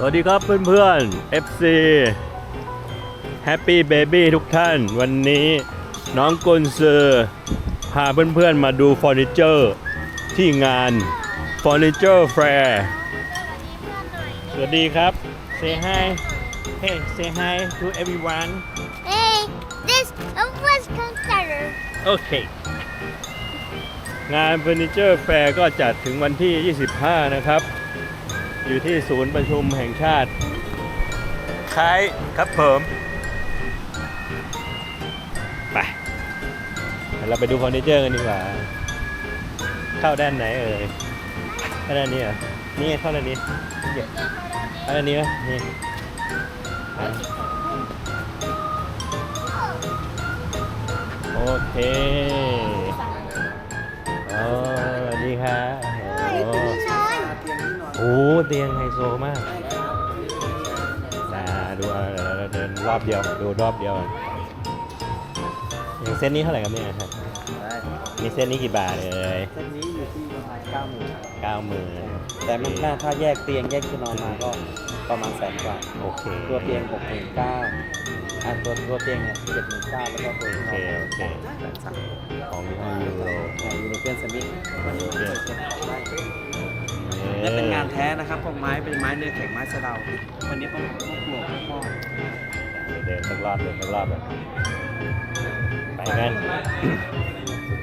สวัสดีครับเพื่อนๆ FC Happy Baby ทุกท่าน วันนี้น้องกุนซือพาเพื่อนๆมาดูเฟอร์นิเจอร์ที่งานเฟอร์นิเจอร์แฟร์สวัสดีครับ Say hi Hey say hi to everyone Hey, this was consider. โอเคงานเฟอร์นิเจอร์แฟร์ก็จัดถึงวันที่ 25 นะครับ อยู่ที่ศูนย์ประชุมแห่งชาติคล้ายครับผมไปเดี๋ยวเราไปดูเฟอร์นิเจอร์กันดีกว่า เข้าด้านไหนเอ่ยเข้าด้านนี้เหรอนี่เข้าด้านนี้เข้าด้านนี้ไหมนี่อะโอเคอ๋อสวัสดีครับโอ้ โอ้เตียงไฮโซมากอ่าดูเอาเดี๋ยวเราเดินรอบเดียวดูรอบเดียวก่อนอย่างเส้นนี้เท่าไหร่ครับเนี่ยครับมีเส้นนี้กี่บาทเอ่ยเส้นนี้อยู่ที่ประมาณเก้าหมื่นเก้าหมื่นแต่มันน่าถ้าแยกเตียงแยกที่นอนมาก็ประมาณแสนกว่าโอเคตัวเตียงหกหมื่นเก้าอะตัวตัวเตียงเนี่ยเจ็ดหมื่นเก้าแล้วก็ตัวโอที่เคนอนโอเคแสนสามของยี่ห้อยูโรยูโรเปียนสมิธยูโรเปียน และเป็นงานแท้นะครับพวกไม้เป็นไม้เนื้อแข็งไม้สะเดาวันนี้ต้องพวกปลวกพวกหม้อเดินสักรอบเดินสักรอบแบบไปกัน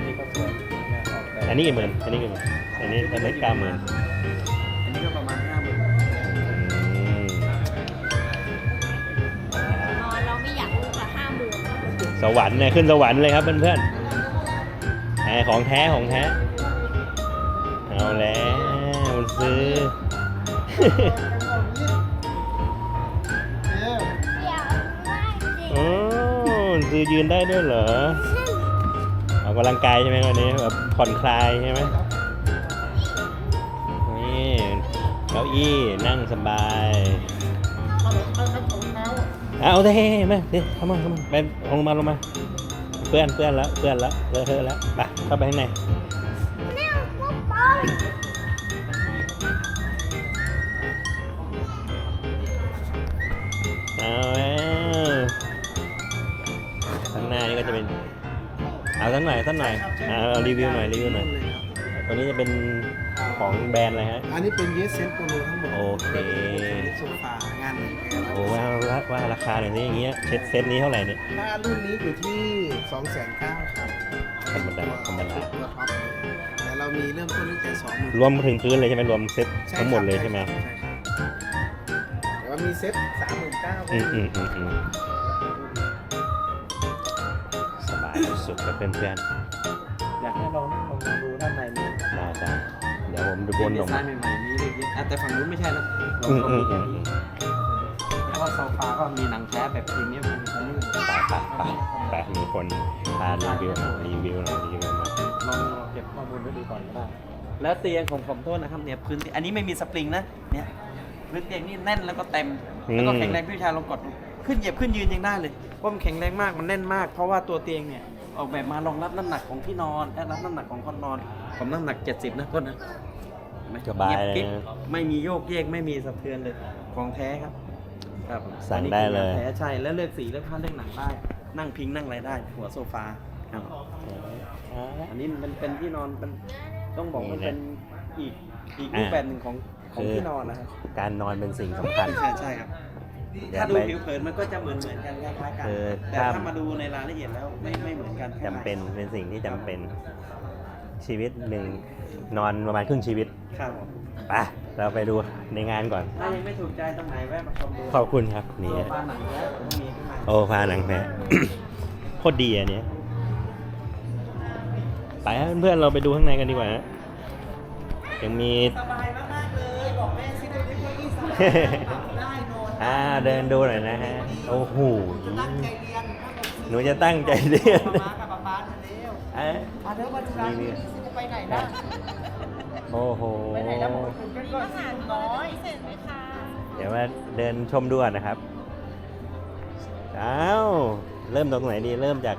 นี่ก็สวยนะออกแบบอันนี้กี่หมื่นอันนี้กี่หมื่นอันนี้อันนี้เก้าหมื่นอันนี้ก็ประมาณห้าหมื่นอืมนอนเราไม่อยากลุกละห้าหมื่นสวรรค์เนี่ยขึ้นสวรรค์เลยครับเพื่อนๆแหมของแท้ของแท้เอาแล้ว โอ้ซื้อยืนได้ด้วยเหรอออกกำลังกายใช่ไหมวันนี้แบบผ่อนคลายใช่ไหมนี่เก้าอี้นั่งสบายเอาเท่มาเดี๋ยวเข้ามาเข้ามาไปลงมาลงมาเพื่อนเพื่อนแล้วเพื่อนแล้วเลอะเทอะแล้วไปเข้าไปข้างใน เอาสักหน่อยสักหน่อยเอาเอารีวิวหน่อยรีวิวหน่อยตัวนี้จะเป็นของแบรนด์อะไรฮะ อันนี้เป็นเยสเซนโปโลทั้งหมดโอเค โซฟางานหนึ่งแอร์โอ้ว่าว่าว่าราคาหน่อยสิอย่างเงี้ยเซ็ตเซ็ตนี้เท่าไหร่เนี่ย ถ้ารุ่นนี้อยู่ที่2 9 0 0 0ครับธรรมดาธรรมดา ตัวท็อปเลยแต่เรามีเริ่มต้นตั้งแต่2 0 0 0 0รวมถึงพื้นเลยใช่ไหมรวมเซ็ตทั้งหมดเลยใช่ไหมใช่ครับแต่ว่ามีเซ็ต39,000อืมอืมอืมอืม สุดๆกับเพื่อนอยากให้ลองลองดูด้านในนี้ๆได้ได้เดี๋ยวผมดูบนดีลงไซน์ใหม่ๆมีเยอะแยะอะแต่ฝั่งนู้นไม่ใช่นะเราอืมก็อืมีมแค่อืมนี้แล้วก็โซฟาก็มีหนังแท้แบบพรีเมียมมีชั้นนี้ไปไปไปไปมีคนพารีวิวหน่อยรีวิวหน่อยรีวิวหน่อยลองลองเก็บข้อมูลไว้ดูก่อนก็ได้แล้วเตียงของผมโทษนะครับเนี่ยพื้นเตียงอันนี้ไม่มีสปริงนะเนี่ยพื้นเตียงนี่แน่นแล้วก็เต็มแล้วก็แข็งแรงพี่ชายลองกดดูขึ้นเหยียบขึ้นยืนยังได้เลยเพราะมันแข็งแรงมากมันแน่นมาก เพราะว่าตัวเตียงเนี่ย ออกแบบมารองรับน้ำหนักของที่นอนและรับน้ำหนักของคนนอนผมน้ำหนัก 70 นะโทษนะเห็นไหมสบายเลยเบกิ๊บนะไม่มีโยกเยกไม่มีสะเทือนเลยของแท้ครับ ครับสั่งได้เลยอันนี้คืองานแท้ใช่แล้วเลือกสีเลือกผ้าเลือกหนังได้ นั่งพิงนั่งอะไรได้ หัวโซฟาครับ อันนี้มันเป็นที่นอนเป็นต้องบอกมันเป็นอีกอีกรูปแบบหนึ่งของของที่นอนนะครับ การนอนเป็นสิ่งสำคัญ ใช่ใช่ครับอย่า ถ้าดูไปผิวเผินมันก็จะเหมือนเหมือนกันคล้ายๆกันคือแต่ถ้า ถ้ามาดูในรายละเอียดแล้วไม่ไม่เหมือนกันจำเป็นเป็นสิ่งที่จำเป็นชีวิตหนึ่งนอนประมาณครึ่งชีวิตครับผมไปเราไปดูในงานก่อน ถ้ายังไม่ถูกใจตรงไหนแวะมาชมดูขอบคุณครับนี่ตัวปลาหนังแท้ผมมีขึ้นมาโอ้พาหนังแพ้โคตรดีอันเนี้ยไปฮะเพื่อนๆเราไปดูข้างในกันดีกว่าฮะยังมี สบายมากๆเลย บอกแม่ซิดูดิเพื่ออีสานได้น อนอ่าเดินดูหน่อยนะฮะ โอ้โหตั้งใจเรียนหนูจะตั้งใจเรียน มากับป๊าป๊าเร็วอะมาเดี๋ยววันจันทร์นี้จะไปไหนนะโอ้โห ไปไหนนะผมเป็นก็สามน้อยเสร็จไหมคะเดี๋ยวมาเดินชมดูก่อนนะครับ อ้าว เริ่มตรงไหนดี เริ่มจาก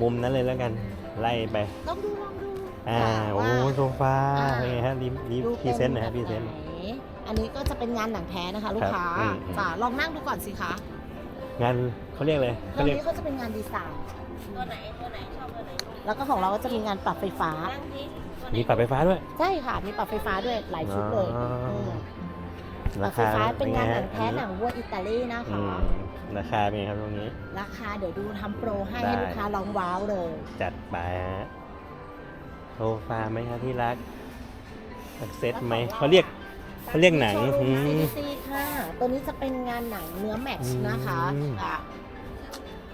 มุมนั้นเลยแล้วกัน ไล่ไป ลองดูลองดูอ่า โอ้โซฟาเป็นไงฮะรีรีพรีเซนต์หนะฮะพรีเซนต์ไหน อันนี้ก็จะเป็นงานหนังแท้นะคะ ลูกค้าครับอืมอืมจ้ะลองนั่งดูก่อนสิคะงานเขาเรียกเลยตรเขางเรียกนี้ก็จะเป็นงานดีไซน์ตัวไหน ตัวไหนชอบตัวไหนแล้วก็ของเราก็จะมีงานปรับไฟฟ้า นั่งที่ตัวไหนมีปรับไฟฟ้าด้วย ใช่ค่ะ มีปรับไฟฟ้าด้วยหลายชุดเลยอ๋ออื มปรารับไฟคาฟ้าเป็นงานหนังไฮะแท้หนังวัวอิตาลีนะอืคะ มราคาเป็นไงครับตรงนี้ ราคาเดี๋ยวดูทำโปรให้ได้ ให้ลูกค้าลองว้าวเลย จัดไปฮะโซฟาไหมครับที่รักสักเซ็ตไหมเขาเรียก เขาเรียกหนังโชว์อืรูมม CDC ค่ะ ตัวนี้จะเป็นงานหนังเนื้อแม็กซ์นะคะอืม อะ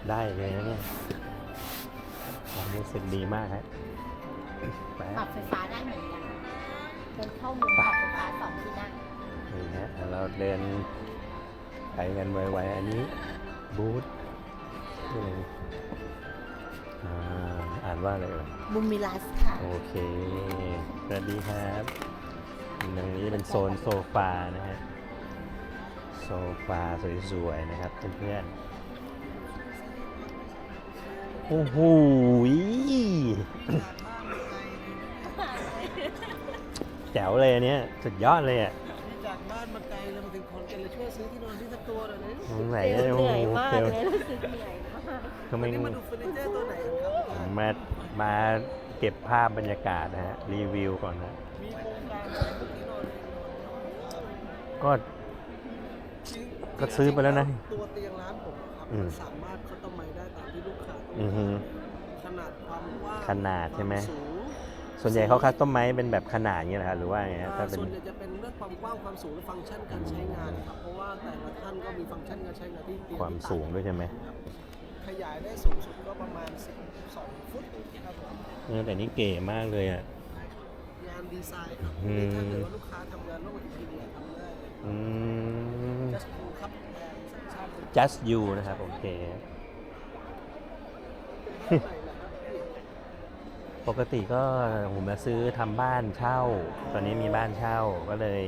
ได้เลยนะเนี่ยความรู้สึกดีมากฮะไปปรับไฟฟ้าได้เหมือนกันเป็นเข้ามุมปรับไฟฟ้าสองที่นั่งนี่ฮะเราเดินไปกันไวๆอันนี้ บูธนี่เลยอ่าอ่านว่าอะไรเอ่ยบุมมิลัสค่ะ โอเคสวัสดีครับ ตรงนี้เป็นโซนโซฟานะฮะ โซฟาสวยๆนะครับเพื่อนๆ โอ้โหยแจ๋วเลยอันเนี้ยสุดยอดเลยอะจากบ้านมาไกลเลยมาถึงขอนแก่นเลยช่วยซื้อที่นอนที่สักตัวหน่อยนะสงสัยเหโอ้โหนื่อยมากเซลเลล์ยรู้สึกเหนื่อยมากทำไมวันนี้มาดูเฟอร์นิเจอร์ตัวไหนครับมามาเก็บภาพบรรยากาศนะฮะรีวิวก่อนนะมีโครง ก็ ก็ซื้อไปแล้วนะ ตัวเตียงร้านผมอะครับอืม มันสามารถคัสตอมไมซ์ได้ตามที่ลูกค้าต้องอือฮึการขนาดความกว้างขนาดใช่ไหม ควาสูงส่วนใหญ่เขาคัสตอมไม้เป็นแบบขนาดอย่างเงี้ยนะครับหรือว่าไงฮะถ้าอ่าเป็น ส่วนใหญ่จะเป็นเรื่องความกว้างความสูงและฟังก์ชันการใช้งานครับเพราะว่าแต่ละท่านก็มีฟังก์ชันการใช้งานที่เตียงความสูงด้วยใช่ไหม ครับขยายได้สูงสุดก็ประมาณ12ฟุตครับผม เออแต่นี่เก๋มากเลยอะงานดีไซน์ครับอืม ถ้าเกิดว่าลูกค้าทำงานร่วมกับอินทีเนียร์ทำได้เลยอืม just cool ครับแทนสัญชาติ just you นะครับ โอเค ปกติก็ผมมาซื้อทำบ้านเช่า ตอนนี้มีบ้านเช่าก็เลย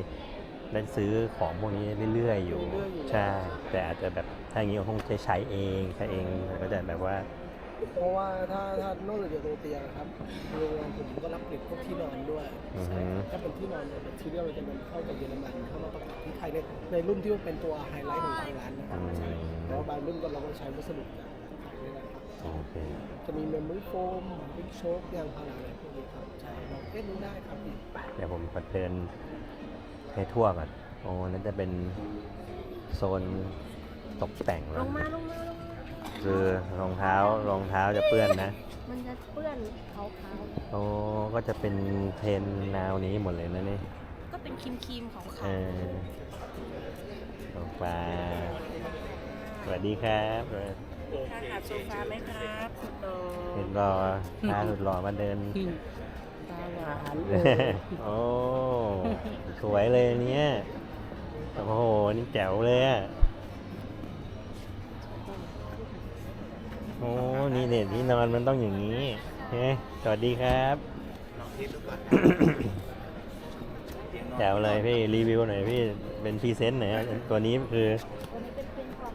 ได้ซื้อของพวกนี้เรื่อยๆอยู่ใช่ แต่อาจจะแบบถ้าอย่างนี้ก็คงจะใช้เองใช้เองก็จะแบบว่า เพราะว่าถ้าถ้านอกจากตัวเตียงครับโรงงานผมก็รับผลิตพวกที่นอนด้วยอือฮึ ถ้าเป็นที่นอนเนี่ยเป็นที่เรียกเราจะนำเข้าจากเยอรมันเข้ามาประกอบที่ไทยในในรุ่นที่ว่าเป็นตัวไฮไลท์ของทางร้านนะครับอืมใช่เพราะว่าบางรุ่นก็เราก็ใช้วัสดุจากไทยนี่แหละครับ โอเค จะมีเมมโมรี่โฟมบิ๊กโชคยางพาราอะไรพวกนี้ครับใช่เราเล่นดูได้ครับพี่เดี๋ยวผมไปเดินให้ทั่วก่อน โอ้นั่นจะเป็นโซนตกแต่งลแล้วงมาลงมาลงมา คือรองเท้ารองเท้าจะเปื้อนนะ มันจะเปื้อนขาวโอ้ก็จะเป็นเทรนแนวนี้หมดเลยนะนี่ๆก็เป็นครีมครีมๆขาวเออโซฟาสวัสดีครับค่ะขับโซฟาไหมครับสุดโตเห็นรอพาสุดหล่อมาเดิน ตาหวานโอ้ สวยเลยเนี่ย โอ้โห นี่แจ๋วเลยอะ โอ้นี่เด็ดที่นอนมันต้องอย่างนี้เฮ้ยสวัสดีครับแจ๋วเลยพี่รีวิวหน่อยพี่เป็นพรีเซนต์หน่อยอะตัวนี้คือตัวนี้เป็นเป็นกล่อง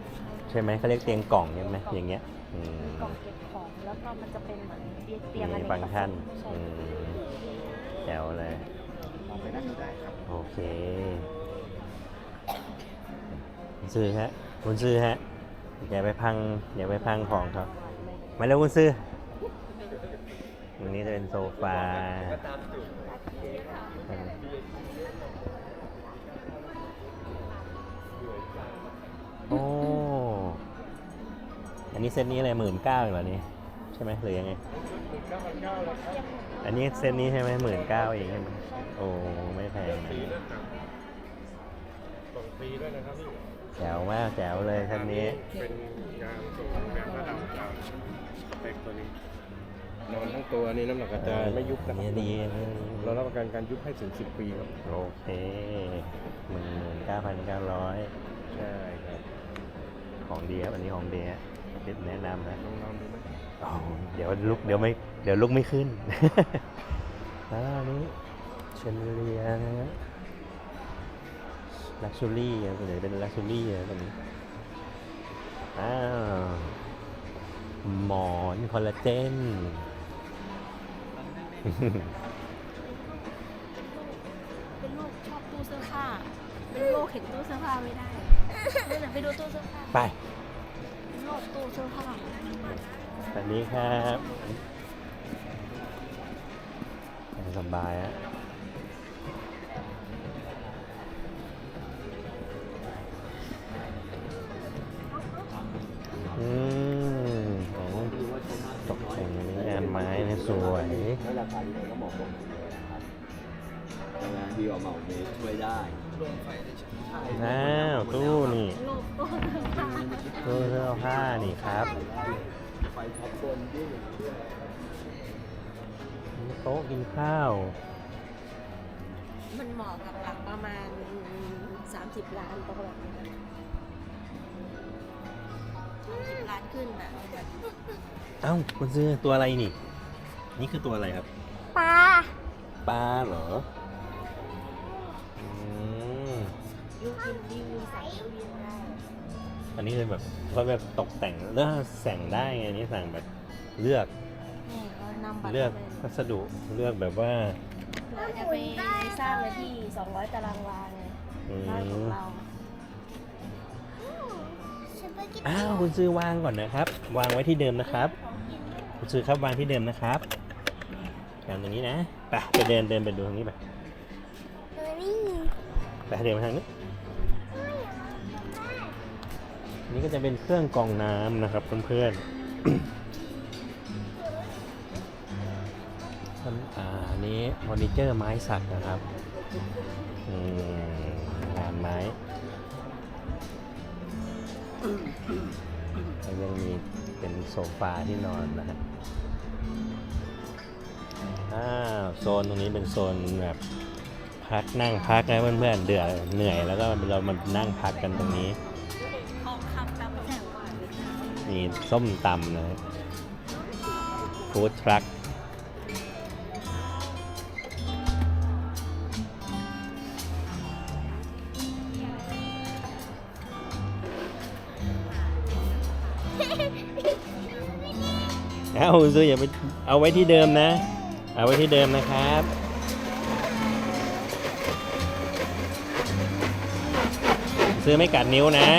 ใช่ไหมเขาเรียกเตียงกล่องใช่ไหมอย่างเงี้ยอืมกล่องเก็บของแล้วก็มันจะเป็นเหมือนเตียงมีอันฟังก์ชันใช่อืมแจ๋วเลยมองไปด้านนี้ได้ครับโอเคคุณซื้อฮะคุณซื้อฮะ อย่าไปพังอย่าไปพังของเขามาเร็วคุณซื้อตรงนี้จะเป็นโซฟาโอ้ อันนี้เซตนี้อะไรหมื่นเก้าเหรอนี่ใช่ไหมหรือยังไง อันนี้เซตนี้ใช่ไหมหมื่นเก้าเองใช่ไหมโอ้ ไม่แพงนะส่งฟรีด้วยนะครับพี่ แจ๋วมากแจ๋วเลยคันนี้ เป็นงานส่งแบบระดับตามสเปคตัวนี้ นอนทั้งตัวนี่น้ำหนักกระจายไม่ยุบนะคนี่รับดี เรารับประกันการยุบให้ถึง 10 ปีครับ โอเคหมื่นเก้าพันเก้าร้อยใช่ครับของดีครับอันนี้ของดีฮะติดแนะนำนะลองนอนดูไหมอ๋อเดี๋ยวลุกเดี๋ยวไม่เดี๋ยวลุกไม่ขึ้น แล้วอันนี้เชนเลียนะฮะ ลักชูรี่ส่วนใหญ่เป็นลักชูรี่นะตัวนี้อ้าวหมอนคอลลาเจนเป็นลูกชอบตู้เสื้อผ้ากเห็นตู้เสื้อผ้าไม่ได้เดี๋ยวไปดูตู้เสื้อผ้าไปโลกตู้เสื้อผ้าสวัสดีครับ สบายอะ วย แล้วราคาดีก็เหมาะสมนะครับงานดีกว่าเหมาเมตรช่วยได้อ้าวตู้นี่โลกตู้เสื้อผ้าตู้เสื้อผ้านี่ครับไฟช็อปบนยื่นมีโต๊ะกินข้าว มันเหมาะกับหลังประมาณ 30 ล้านประมาณนี้30ล้านขึ้นอะ เอ้าคุณซื้อตัวอะไรนี่ นี่คือตัวอะไรครับ ปลาปลาเหรออืมยูกินดีวิวใส่ยูวินได้อันนี้คือแบบเขาแบบตกแต่งเลือกสั่งได้ไงอันนี่สั่งแบบเลือกนี่ก็นำบัตรเลือกไปวัสดุเลือกแบบว่าเราจะไปสร้างเลยที่ 200 ตารางวาไงอืบ้านของม เราสปาเกตอ้าวคุณซื้อวางก่อนนะครับ วางไว้ที่เดิมนะครับ คุณซื้อครับวางที่เดิมนะครับ วางตรงนี้นะไปไปเดินเดินไปดูทางนี้ไปไปเดินมาทางนี้นี่ก็จะเป็นเครื่องกรองน้ำนะครับเพื่อนๆอันอ่าอันนี้เฟอร์นิเจอร์ไม้สักนะครับงานไม้ยังมีเป็นโซฟาที่นอนนะฮะ อ้าวโซนตรงนี้เป็นโซนแบบพักนั่งพักนะเพื่อนๆเดือดเหนื่อยแล้วก็เรามานั่งพักกันตรงนี้ทองคำตำแหน่งว่ามีส้มตำนะฮะฟู้ดทรัคเอาซื้ออย่าไปเอาไว้ที่เดิมนะ เอาไว้ที่เดิมนะครับ ซื้อไม่กัดนิ้วนะ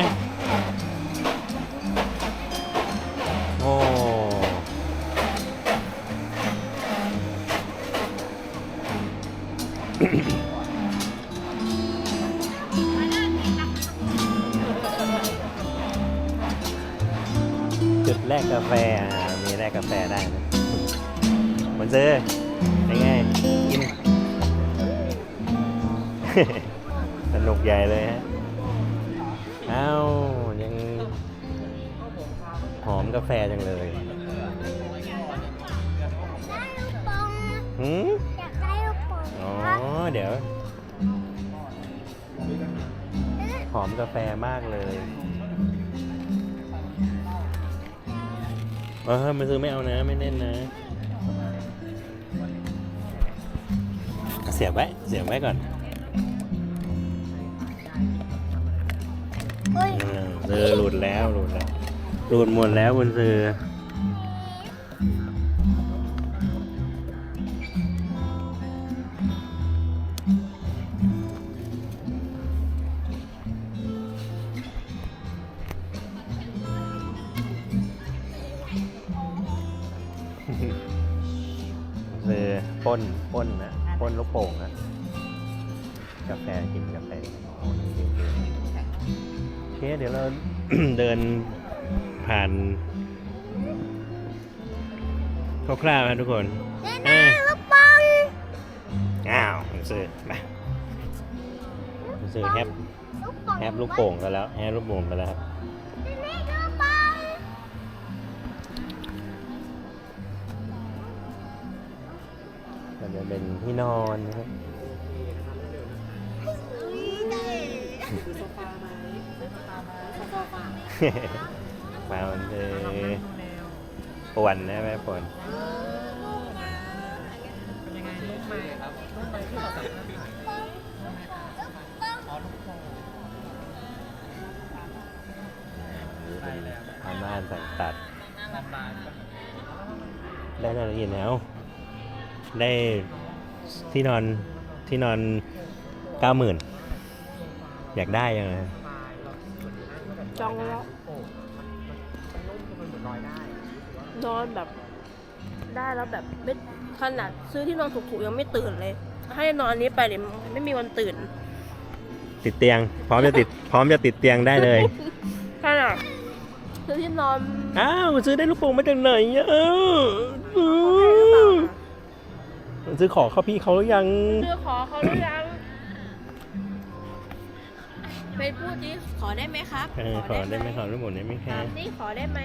อมกาแฟมากเลยเออไม่ซื้อไม่เอานะ ไม่เล่นนะ เสียบไว้เสียบไว้ก่อนเฮ้ยเออเออหลุดแล้วหลุดแล้วหลุดหมดแล้วบนซื้อคือ ปล้นปล้นนะปล้นลูกโป่งนะกาแฟกินกาแฟโอ้จริงๆโอเคเดี๋ยวเราเดินผ่านคร่าวๆนะทุกคนได้อ่าลูกปองอ้าวผมซื้อมาผมซื้อแฮปลูกปองแฮปลูกโป่งกันแล้วแฮปลูกโป่งกันแล้วครับ เป็นที่นอนนะครับมามันจะป่วนนะแม่ป่วนผ้าม่านสั่งตัดได้รายละเอียดแล้วได้ ที่นอนที่นอนเก้าหมื่นอยากได้ยังไงจองแล้วนอนแบบ ได้แล้วแบบไม่ขนาดซื้อที่นอนถูกๆยังไม่ตื่นเลย ให้นอนอันนี้ไปเลยไม่มีวันตื่น ติดเตียง พร้อมจะติด พร้อมจะติดเตียงได้เลยขนาดซื้อที่นอนอ้าวซื้อได้ลูกโป่งมาจากไหนอะอ้าวอืม ซื้อของเขาพี่เขาหรือยัง ซื้อขอเขาหรือยังไปพูดดิขอได้ไหมครับเออขอได้ไหมขอลูกโป่งได้ไหมคะถามดิขอได้ไหม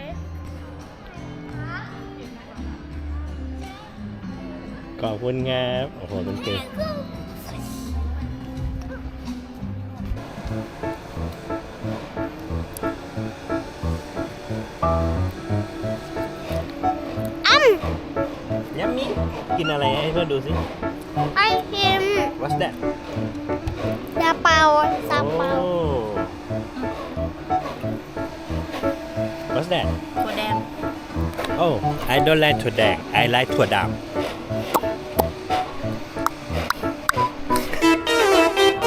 ขอบคุณครับโอ้โหเป็นเก่งยั กินอะไรให้เพื่อนดูสิ ไอติม What's that ซาเปาซาเปา Oh. What's that ถั่วแดง Oh I don't like ถั่วแดง I like ถั่วดำ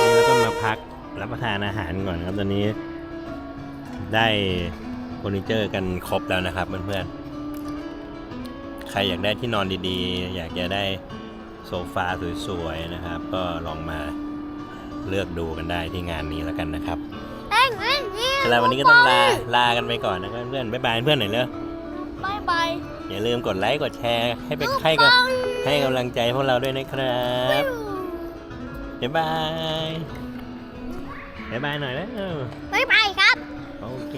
นี่แล้วก็มาพักรับประทานอาหารก่อนครับ ตอนนี้ได้เฟอร์นิเจอร์กันครบแล้วนะครับเพื่อนๆ ใครอยากได้ที่นอนดีๆ อยากจะได้โซฟาสวยๆนะครับ ก็ลองมาเลือกดูกันได้ที่งานนี้แล้วกันนะครับเอ็งเอ็งนี่สำหรับวันนี้ก็ต้องลาลากันไปก่อนนะครับเพื่อนบ๊ายบายเพื่อนหน่อยเร็วบายบายอย่าลืมกดไลค์กดแชร์ ให้ไปให้กับให้กำลังใจพวกเราด้วยนะครับบ๊ายบายบ๊ายบายหน่อยแล้วบายบายครับ โอเค